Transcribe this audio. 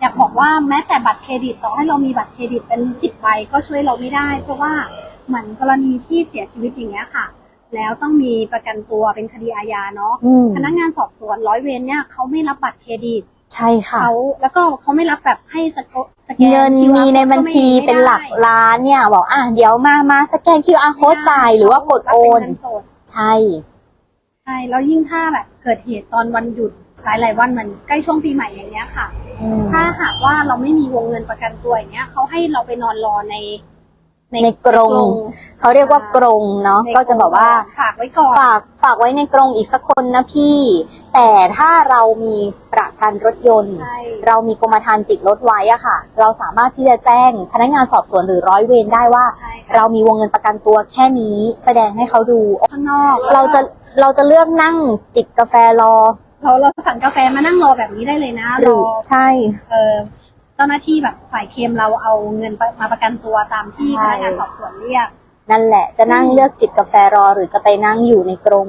อยากบอกว่าแม้แต่บัตรเครดิตต่อให้เรามีบัตรเครดิตเป็นสิบใบก็ช่วยเราไม่ได้ เพราะว่าเหมือนกรณีที่เสียชีวิตอย่างเงี้ยค่ะ แล้วต้องมีประกันตัวเป็นคดีอาญาเนาะอืมพนักงานสอบสวนร้อยเวรเนี่ยเขาไม่รับบัตรเครดิตใช่ค่ะ เขาแล้วก็เขาไม่รับแบบให้สกสแกน เงิน QR มีในบัญชีก็ไม่เป็นหลักไม่ได้ล้านเนี่ยบอกอะเดี๋ยวมามาสแกน QR code จ่ายหรือว่ากดโอน รับเป็นเงินสด ใช่ ใช่แล้วยิ่งถ้าแบบเกิดเหตุตอนวันหยุดหลายๆวันเหมือนใกล้ช่วงปีใหม่อย่างเงี้ยค่ะอืม ถ้าหากว่าเราไม่มีวงเงินประกันตัวอย่างเงี้ยเขาให้เราไปนอนรอใน ในกรงเขาเรียกว่ากรงเนาะในก็จะบอกว่าฝากไว้ก่อน ฝากฝากไว้ในกรงอีกสักคนนะพี่ แต่ถ้าเรามีประกันรถยนต์ ใช่ เรามีกรมธรรม์ติดรถไว้อะค่ะ เราสามารถที่จะแจ้งพนักงานสอบสวนหรือร้อยเวรได้ว่า ใช่ค่ะเรามีวงเงินประกันตัวแค่นี้ แสดงให้เขาดู ข้างนอกเราจะเราจะเลือกนั่งจิบกาแฟรอ เราเราสั่งกาแฟมานั่งรอแบบนี้ได้เลยนะหรรืออใช่ เออเจ้าหน้าที่แบบฝ่ายเคลมเราเอาเงินมาประกันตัวตามที่ใช่พนักงานสอบสวนเรียก นั่นแหละ จะนั่งเลือกจิบกาแฟรอหรือจะไปนั่งอยู่ในกรง